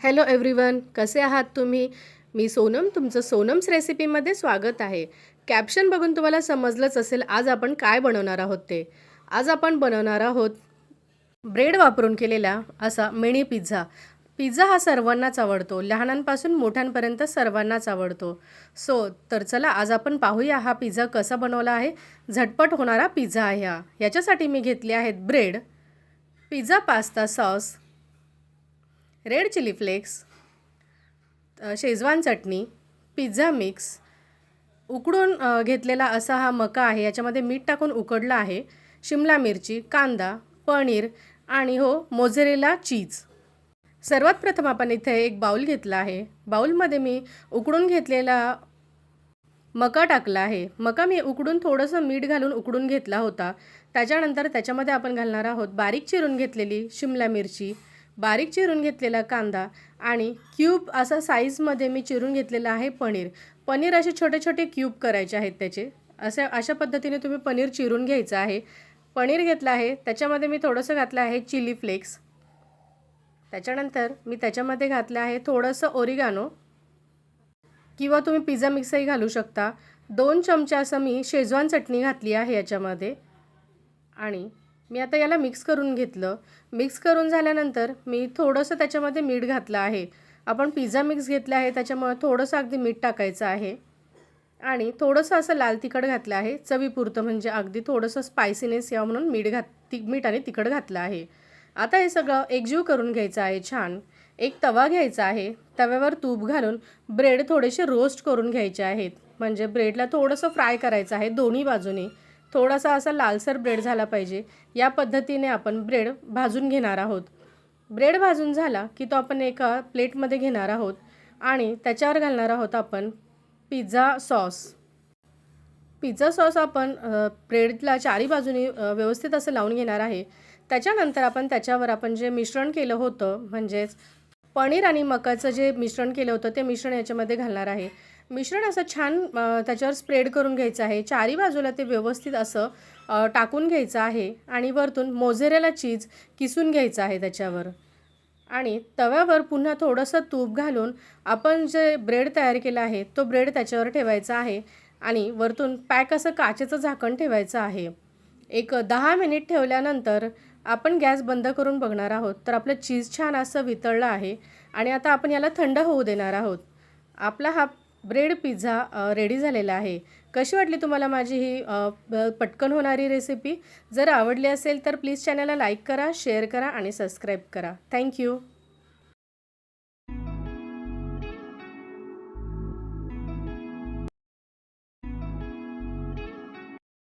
Hello everyone कसे आहात तुम्ही? मी सोनम तुमचं सोनम्स रेसिपीमध्ये स्वागत आहे. कॅप्शन बघून तुम्हाला समजलंच असेल आज आपण काय बनवणार आहोत ते. आज आपण बनवणार आहोत ब्रेड वापरून केलेला असा मिनी पिझ्झा. पिझ्झा हा सर्वांनाच आवडतो. लहानांपासून मोठ्यांपर्यंत सर्वांनाच आवडतो. सो तर चला आज आपण पाहूया हा पिझ्झा कसा बनवला आहे. झटपट होणारा पिझ्झा आहे हा. याच्यासाठी मी घेतले आहेत bread pizza pasta sauce red chilli flakes Schezwan चटणी पिझ्झा मिक्स उकडून घेतलेला असा हा मका आहे. याच्यामध्ये मीठ टाकून उकडला आहे. शिमला मिरची कांदा पनीर आणि हो मोझरेला चीज. सर्वात प्रथम आपण इथे एक बाऊल घेतला आहे. बाऊलमध्ये मी उकडून घेतलेला मका टाकला आहे. मका मी उकडून थोडंसं मीठ घालून उकडून घेतला होता. त्याच्यानंतर त्याच्यामध्ये आपण घालणार आहोत बारीक चिरून घेतलेली शिमला मिरची बारीक चिरून घेतलेला कांदा आणि क्यूब असा साईजमध्ये मी चिरून घेतलेला आहे पनीर. पनीर असे छोटे छोटे क्यूब करायचे आहेत त्याचे. असे अशा पद्धतीने तुम्ही पनीर चिरून घ्यायचं आहे. पनीर घेतलं आहे त्याच्यामध्ये मी थोडंसं घातलं आहे चिली फ्लेक्स. त्याच्यानंतर मी त्याच्यामध्ये घातलं आहे थोडंसं ओरिगानो. किंवा तुम्ही पिझ्झा मिक्सही घालू शकता. दोन चमचे असं मी शेजवान चटणी घातली आहे याच्यामध्ये. आणि मी आता याला मिक्स करून घेतलं. मिक्स करून झाल्यानंतर मी थोडंसं त्याच्यामध्ये मीठ घातलं आहे. आपण पिझ्झा मिक्स घेतला आहे त्याच्यामुळे थोडंसं अगदी मीठ टाकायचं आहे. आणि थोडंसं असं लाल तिखट घातलं आहे चवीपुरतं म्हणजे अगदी थोडंसं स्पायसीनेस यावं म्हणून मीठ घात ती मीठ आणि तिखट घातलं आहे. आता हे सगळं एकजीव करून घ्यायचं आहे छान. एक तवा घ्यायचा आहे. तव्यावर तूप घालून ब्रेड थोडेसे रोस्ट करून घ्यायचे आहेत. म्हणजे ब्रेडला थोडंसं फ्राय करायचं आहे दोन्ही बाजूने. थोडासा असा लालसर ब्रेड झाला पाहिजे. या पद्धतीने आपण ब्रेड भाजून घेणार आहोत. ब्रेड भाजून झाला की तो आपण एका प्लेटमध्ये घेणार आहोत आणि त्याच्यावर घालणार आहोत आपण पिझ्झा सॉस. पिझ्झा सॉस आपण ब्रेडला चारी बाजूनी व्यवस्थित असं लावून घेणार आहे. त्याच्यानंतर आपण त्याच्यावर आपण जे मिश्रण केलं होतं म्हणजेच पनीर आणि मकाचं जे मिश्रण केलं होतं ते मिश्रण याच्यामध्ये घालणार आहे. मिश्रण असं छान त्याच्यावर स्प्रेड करून घ्यायचं आहे. चारी बाजूला ते व्यवस्थित असं टाकून घ्यायचं आहे आणि वरतून मोझेरेला चीज किसून घ्यायचं आहे त्याच्यावर. आणि तव्यावर पुन्हा थोडंसं तूप घालून आपण जे ब्रेड तयार केला आहे तो ब्रेड त्याच्यावर ठेवायचा आहे आणि वरतून पॅक असं काचेचं झाकण ठेवायचं आहे. एक दहा मिनिट ठेवल्यानंतर आपण गॅस बंद करून बघणार आहोत तर आपलं चीज छान असं वितळलं आहे आणि आता आपण याला थंड होऊ देणार आहोत. आपला हा ब्रेड पिझ्झा रेडी झालेला आहे. कशी वाटली तुम्हाला माझी ही पटकन होणारी रेसिपी जर आवडली असेल तर प्लीज चॅनलला लाईक करा शेअर करा आणि सबस्क्राईब करा. थँक्यू